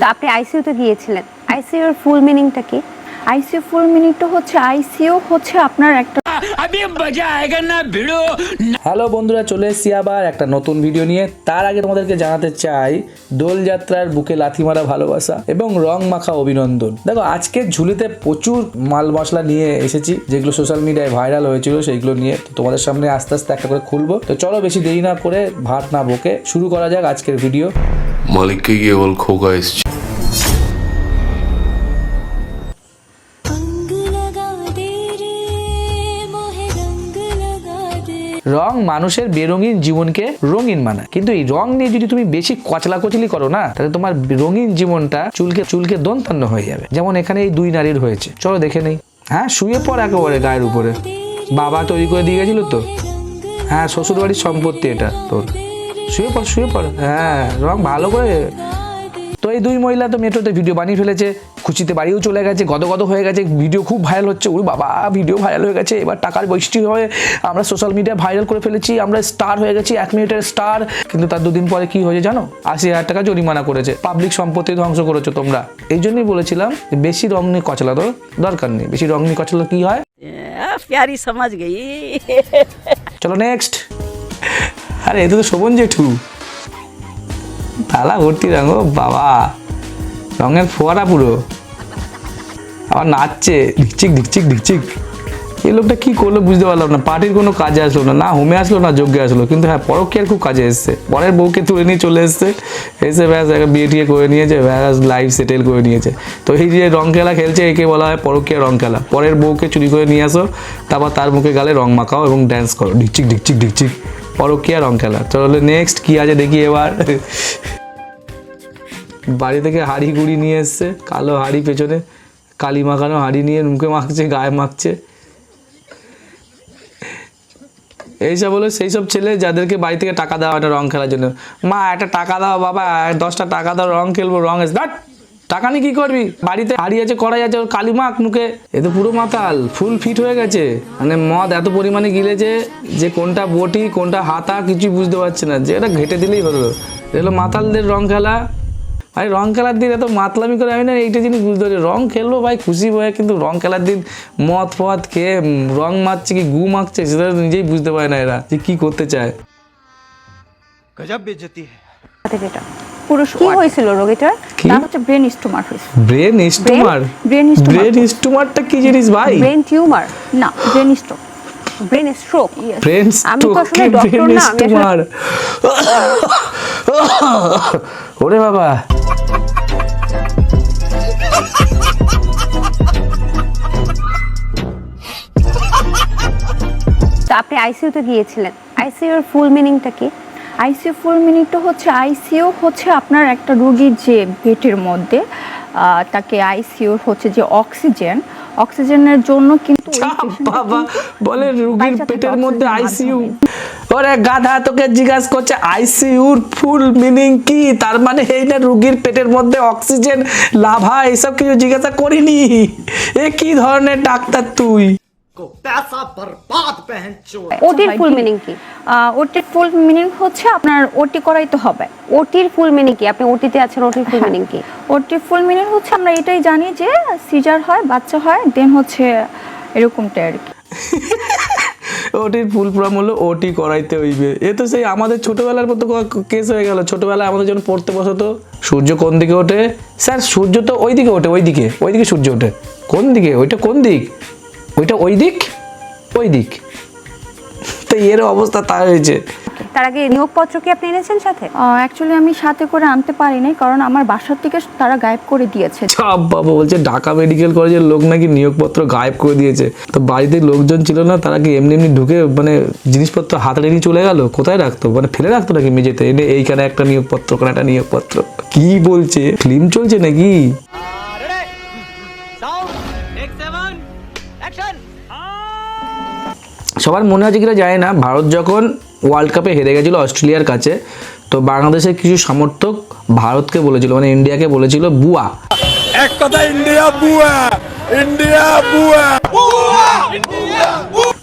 তো আপনি আইসিইউতে গিয়েছিলেন। আইসিইউর ফুল মিনিংটা কি? আইসিউ ফুল মিনিংটা হচ্ছে আইসিইউ হচ্ছে আপনার একটা হ্যালো বন্ধুরা চলে এসেছি আবার একটা নতুন ভিডিও নিয়ে। তার আগে তোমাদেরকে জানাতে চাই দোলযাত্রার বুকে লাথি মারা ভালোবাসা এবং রং মাখা অভিনন্দন। দেখো আজকে ঝুলিতে প্রচুর মাল মশলা নিয়ে এসেছি যেগুলো সোশ্যাল মিডিয়ায় ভাইরাল হয়েছিল সেইগুলো নিয়ে। তোমাদের সামনে আস্তে আস্তে একটা করে খুলবো। তো চলো বেশি দেরি না করে ভাত না বকে শুরু করা যাক আজকের ভিডিও মালিককে গিয়ে বল, খোকা এসছে। রং মানুষের বেরঙিন জীবনকে রঙিন মানায়। কিন্তু এই রং নিয়ে যদি তুমি বেশি কচলা কচলি করো না, তাহলে তোমার রঙিন জীবনটা চুলকে চুলকে দন্তান্ন হয়ে যাবে। যেমন এখানে এই দুই নারীর হয়েছে। চলো দেখে নেই। হ্যাঁ শুয়ে পর একেবারে গায়ের উপরে। বাবা তৈরি করে দিয়ে গেছিল তো? হ্যাঁ শ্বশুরবাড়ির সম্পত্তি এটা তোর। শুয়ে পড় শুয়ে পড়। হ্যাঁ রং ভালো করে। তো এই দুই মহিলা তো মেট্রোতে ভিডিও বানিয়ে ফেলেছে খুশিতে বাড়িও চলে গেছে গদগদ হয়ে গেছে ভিডিও খুব ভাইরাল হচ্ছে। ওর বাবা ভিডিও ভাইরাল হয়ে গেছে এবার টাকার বৈষ্টি হয়ে আমরা সোশ্যাল মিডিয়া ভাইরাল করে ফেলেছি আমরা স্টার হয়ে গেছি এক মিনিটের স্টার কিন্তু তার দুদিন পরে কি হয়েছে জানো? আশি হাজার টাকা জরিমানা করেছে পাবলিক সম্পত্তি ধ্বংস করেছ তোমরা। এই জন্যই বলেছিলাম বেশি রং নিয়ে কচলা তো দরকার নেই বেশি রং নিয়ে কচলা কি হয়? প্যারি সমাজ চলো নেক্সট আরে, এ তো শোভন জেঠু। তালা ভর্তি রঙ, বাবা। রঙের ফোয়ারা পুরো। আবার নাচছে, ঢিকচিক ঢিকচিক ঢিকচিক। এই লোকটা কী করল বুঝতে পারলাম না। পার্টির কোনো কাজে আসলো না না হোমে আসলো, না যজ্ঞে আসলো। কিন্তু হ্যাঁ পরকীয়ার খুব কাজে এসছে। পরের বউকে তুলে নিয়ে চলে এসছে। এসে ব্যাস, একটা বিয়ে টিয়ে করে নিয়েছে, ব্যাস লাইফ সেটেল করে নিয়েছে। তো এই যে রং খেলা খেলছে, একে বলা হয় পরকীয়া রং খেলা। পরের বউকে চুরি করে নিয়ে আসো, তারপর তার মুখে গালে রং মাখাও এবং ড্যান্স করো। ঢিকচিক ঢিকচিক ঢিকচিক। পরকীয়া রং খেলা তাহলে নেক্সট কি আছে দেখি এবার। বাড়ি থেকে হাড়ি গুড়ি নিয়ে এসছে, কালো হাড়ি পেছনে কালি মাখানো হাড়ি নিয়ে মুখে মাখছে, গায়ে মাখছে। এইসব হলো সেই সব ছেলে যাদেরকে বাড়ি থেকে টাকা দেওয়া একটা রং খেলার জন্য। মা, একটা টাকা দাও বাবা, দশটা টাকা দাও, রং খেলব, রং এস দাঁড় টাকা নিয়ে কি করবি? বাড়িতে হাড়ি আছে কড়াই আছে ওর কালি মাখ মুখে। এ তো পুরো মাতাল ফুল ফিট হয়ে গেছে। মানে মদ এত পরিমাণে গিলেছে যে কোনটা বটি কোনটা হাতা কিছুই বুঝতে পারছে না। যে এটা ঘেটে দিলেই হলো। এগুলো মাতালদের রং খেলা। ভাই রং খেলার দিন এত মাতলামি করে আমি না এইটা জিনিস বুঝতে পারি। রং খেলব ভাই খুশি হয়ে কিন্তু রং খেলার দিন মদ ফদ খেয়ে রং মারছে কি গু মাখছে সেটা নিজেই বুঝতে পারে না এরা যে কি করতে চায়। সাথে যেটা পুরো কি হয়েছিল রোগীটার? তার হচ্ছে ব্রেন স্টোমার হয়েছে। ব্রেন স্টোমার। ব্রেন স্টোমারটা কি জিনিস ভাই? Brain tumour. না brain stroke. Brain stroke brain আমি তো আসলে ব্রেন না, আমি আসলে- ওরে বাবা। তো আপনি আইসিইউতে গিয়েছিলেন। আইসিইউ এর ফুল মিনিংটা কি? আইসিইউ ফুল মিনিটটা হচ্ছে আইসিইউ হচ্ছে আপনার একটা রোগীর যে পেটের মধ্যে তাকে আইসিইউ হচ্ছে যে অক্সিজেন অক্সিজেনের জন্য কিন্তু বাবা বলে রুগীর পেটের মধ্যে আইসিইউ। ওরে গাধা তোকে জিজ্ঞাসা করছে আইসিইউর ফুল মিনিং কি? তার মানে এই না রুগীর পেটের মধ্যে অক্সিজেন লাভা এসব কিছু জিজ্ঞাসা করিনি। এ কি ধরনের ডাক্তার তুই? ওটির ফুল মিনিং কি? ওটির ফুল মিনিং হচ্ছে আপনার ওটি করাইতে হবে। ওটির ফুল মিনিং কি? আপনি ওটিতে আছেন ওটির ফুল মিনিং কি? ওটির ফুল মিনিং হচ্ছে আমরা এটাই জানি যে সিজার হয় বাচ্চা হয় দেন হচ্ছে এরকমটা আর কি। ওটির ফুল ফর্ম হলো ওটি করাইতে হইবে। এ তো সেই আমাদের ছোটবেলার মতো কেস হয়ে গেল। ছোটবেলায় আমাদের যখন পড়তে বসতো সূর্য কোন দিকে ওঠে? স্যার সূর্য তো ওই দিকে ওঠে ওই দিকে ওই দিকে সূর্য ওঠে। কোন দিকে? ওইটা কোন দিক? ওইটা ওই দিক ওই দিক। তো এর অবস্থা তা হয়েছে। তার আগে নিয়োগপত্র কি আপনি এনেছেন সাথে? অ্যাকচুয়ালি আমি সাথে করে আনতে পারি নাই কারণ আমার বাসার থেকে তারা গায়েব করে দিয়েছে। সব বাবা বলছে ঢাকা মেডিকেল কলেজের লোক নাকি নিয়োগপত্র গায়েব করে দিয়েছে। তো বাড়িতে লোকজন ছিল না তারা কি এমনি এমনি ঢুকে মানে জিনিসপত্র হাতে নিয়ে চলে গেল? কোথায় রাখতো? মানে ফেলে রাখতো নাকি মেঝেতে? এনে এইখানে একটা নিয়োগপত্র ওখানে একটা নিয়োগপত্র। কি বলছে? ফিল্ম চলছে নাকি? সবার মনে আছে কিনা যায় না। ভারত যখন ওয়ার্ল্ড কাপে হেরে গেছিল অস্ট্রেলিয়ার কাছে তো বাংলাদেশের কিছু সমর্থক ভারতকে বলেছিল মানে ইন্ডিয়াকে বলেছিল বুয়া!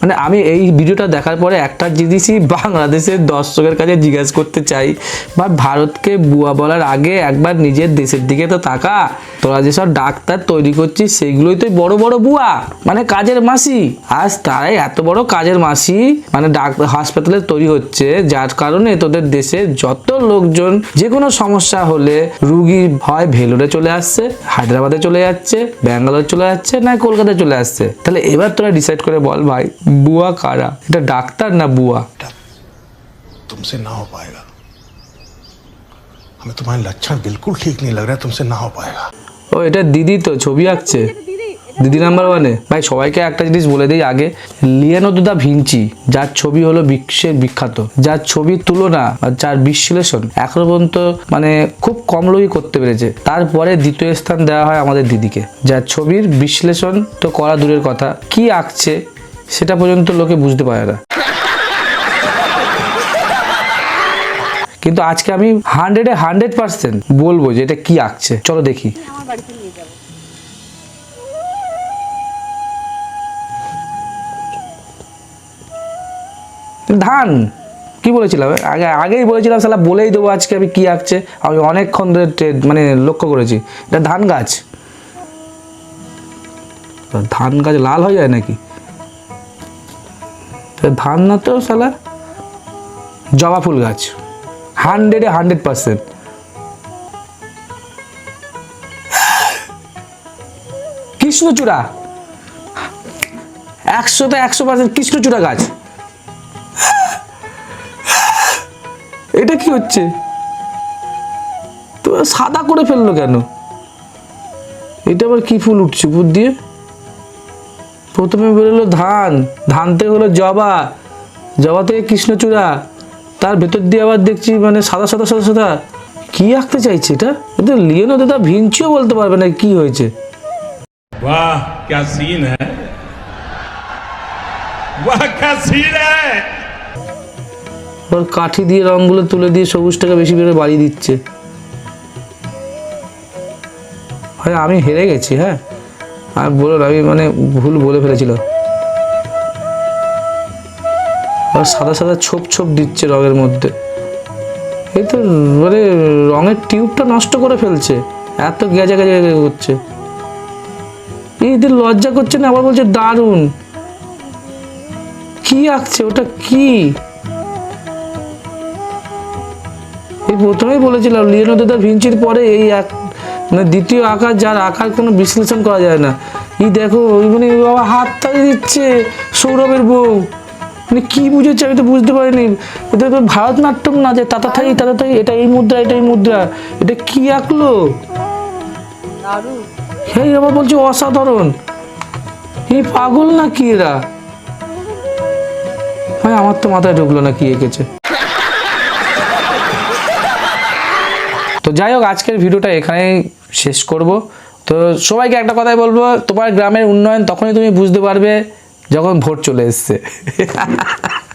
মানে আমি এই ভিডিওটা দেখার পরে একটা জিনিসই বাংলাদেশের দর্শকের কাছে জিজ্ঞাসা করতে চাই, বা ভারতকে বুয়া বলার আগে একবার নিজের দেশের দিকে তো তাকা। তোরা যেসব ডাক্তার তৈরি করছিস, সেগুলোই তো বড় বড় বুয়া মানে কাজের মাসি। আজ তারাই এত বড় কাজের মাসি মানে ডাক্তার, হাসপাতালে তৈরি হচ্ছে, যার কারণে তোদের দেশে যত লোকজন যে কোনো সমস্যা হলে রুগী হয় ভেলোরে চলে আসছে, হায়দ্রাবাদে চলে যাচ্ছে, ব্যাঙ্গালোর চলে যাচ্ছে, না কলকাতায় চলে আসছে। তাহলে এবার তোরা ডিসাইড করে বল ভাই বুয়া কারা এটা ডাক্তার না বুয়া তুমসে না হো পায়েগা আমি তোমার লক্ষণ বিলকুল ঠিক নেই লাগ রা তুমসে না হো পায়েগা ও এটা দিদি তো ছবি আঁকছে দিদি নাম্বার ওয়ানে ভাই সবাইকে একটা জিনিস বলে দিই আগে লিয়ানোদো দা ভিঞ্চি যার ছবি হলো বিশ্বের বিখ্যাত যার ছবি তুলনা যার বিশ্লেষণ এখনও পর্যন্ত মানে খুব কম লোকই করতে পেরেছে তারপরে দ্বিতীয় স্থান দেওয়া হয় আমাদের দিদিকে যার ছবির বিশ্লেষণ তো করা দূরের কথা কি আঁকছে সেটা পর্যন্ত লোকে বুঝতে পারে না। কিন্তু আজকে আমি হান্ড্রেডে হান্ড্রেড পার্সেন্ট বলব যে এটা কি আঁকছে। চলো দেখি। ধান। কি বলেছিলাম? আগে আগেই বলেছিলাম সালা বলেই দেবো আজকে আমি কি আঁকছে। আমি অনেকক্ষণ ধরে মানে লক্ষ্য করেছি। এটা ধান গাছ। ধান গাছ লাল হয়ে যায় নাকি? তা ধান না তো সালা জবা ফুল গাছ। হান্ড্রেডে হান্ড্রেড পার্সেন্ট কৃষ্ণচূড়া। একশোতে একশো পার্সেন্ট কৃষ্ণচূড়া গাছ। এটা কি হচ্ছে? তো সাদা করে ফেলল কেন? এটা আবার কি ফুল উঠছে উপর দিয়ে? প্রথমে বেরোলো ধান ধান থেকে হলো জবা জবা থেকে কৃষ্ণচূড়া তার ভেতর দিয়ে আবার দেখছি মানে সাদা সাদা সাদা সাদা কি আঁকতে চাইছে এটা এটা লিওনো দাদা ভিঞ্চিও বলতে পারবে না কি হয়েছে वाह क्या सीन है वाह क्या सीन है ওর কাঠি দিয়ে রঙগুলো তুলে দিয়ে সবুজটাকে বেশি করে বাড়িয়ে দিচ্ছে হয় আমি হেরে গেছি হ্যাঁ আমি বলুন আমি মানে ভুল বলে ফেলেছিল। আর সাদা সাদা ছোপ ছোপ দিচ্ছে রঙের মধ্যে। এই তো মানে রঙের টিউবটা নষ্ট করে ফেলছে। এত গেজা গেজা গেজা করছে। এদের লজ্জা করছে না, আবার বলছে দারুণ। কি আঁকছে ওটা কি? এই প্রথমেই বলেছিলাম লিওনার্দো দা ভিঞ্চির পরে এই এক মানে দ্বিতীয় আকার যার আকার কোনো বিশ্লেষণ করা যায় না। এই দেখো মানে বাবা হাত তাড়িয়ে দিচ্ছে সৌরভের বউ। মানে কি বুঝেছে আমি তো বুঝতে পারিনি। এটা তো ভারতনাট্যম না যে তাতা থাই তাতা থাই এটা এই মুদ্রা এটা এই মুদ্রা। এটা কি আঁকলো? হ্যাঁ আবার বলছে অসাধারণ। এই পাগল না কি এরা? ভাই আমার তো মাথায় ঢুকলো না কি এঁকেছে। তো যাই হোক, আজকের ভিডিওটা এখানেই শেষ করব। তো সবাইকে একটা কথাই বলব, তোমার গ্রামের উন্নয়ন তখনই তুমি বুঝতে পারবে যখন ভোট চলে এসছে।